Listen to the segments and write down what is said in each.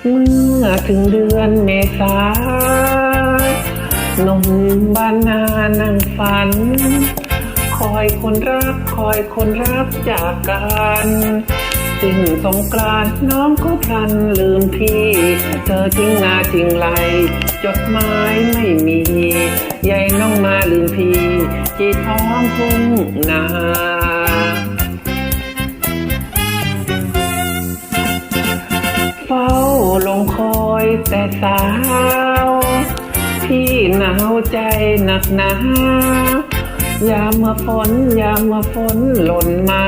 เมื่อถึงเดือนเมษาหนุ่มบ้านนานั่งฝัน คอยคนรัก คอยคนรักจากกัน สิ้นสงกรานน้องก็พลันลืมพี่ เธอทิ้งนาทิ้งไรจดหมายไม่มียายน้องมาลืมพี่จีท้องทุ่งนาเฝ้าลงคอยแต่สาว พี่หนาวใจหนักหนายามเมื่อฝนยามเมื่อฝนหล่นมา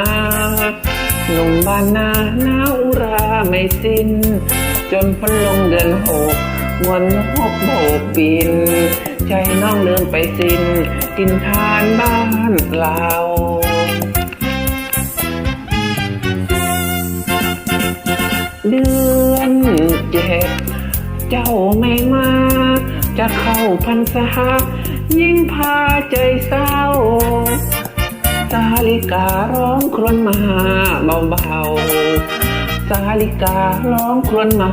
หนุ่มบ้านนาหนาวอุราไม่สิ้น จนพ้นลงเดือนหกวันนกโบกบิน ใจน้องเลืมไปสิ้น กินทานบ้านเราเดือนเจ็ดเจ้าไม่มา จะเข้าพรรษายิ่งพาใจเศร้า ลิการ้องครวญมาเบาๆสาลิการ้องครวญมา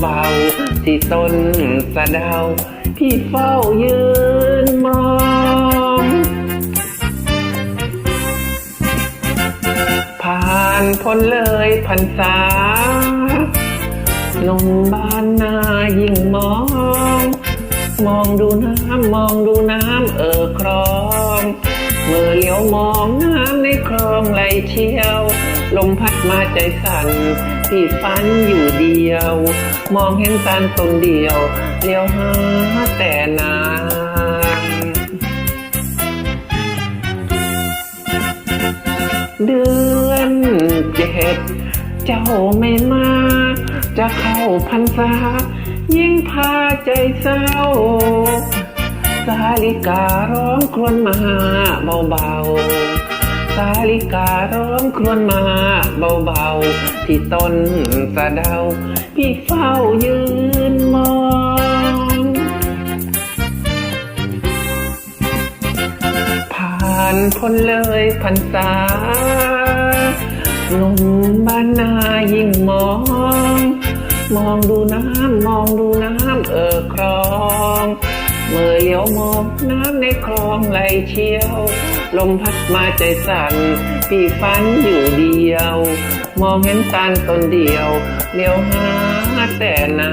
เบาๆที่ต้นสะเดา พี่เฝ้ายืนมองผ่านพ้นเลยพรรษาลงบ้านนายิ่งมอง มองดูน้ำมองดูน้ำ เมื่อเลี้ยวมองน้ำในคลองไหลเชี่ยว ลมพัดมาใจสั่นพี่ฝันอยู่เดียว มองเห็นตาลตนเดียว เลี้ยวหาแต่นานเดือนเจ็ดเจ้าไม่มา จะเข้าพรรษายิ่งพาใจเศร้า สาลิการ้องครวญมาเบาๆ สาลิการ้องครวญมาเบาๆ ที่ต้นสะเดา พี่เฝ้ายืนมองผ่านพ้นเลยพรรษาหนุ่มบ้านนายิ่งมอง มองดูน้ำมองดูน้ำ องน้ำในคลองไหลเชี่ยว ลมพัดมาใจสั่นพี่ฝันอยู่เดียว มองเห็นตาลต้นเดียวเลี้ยวหาแต่นา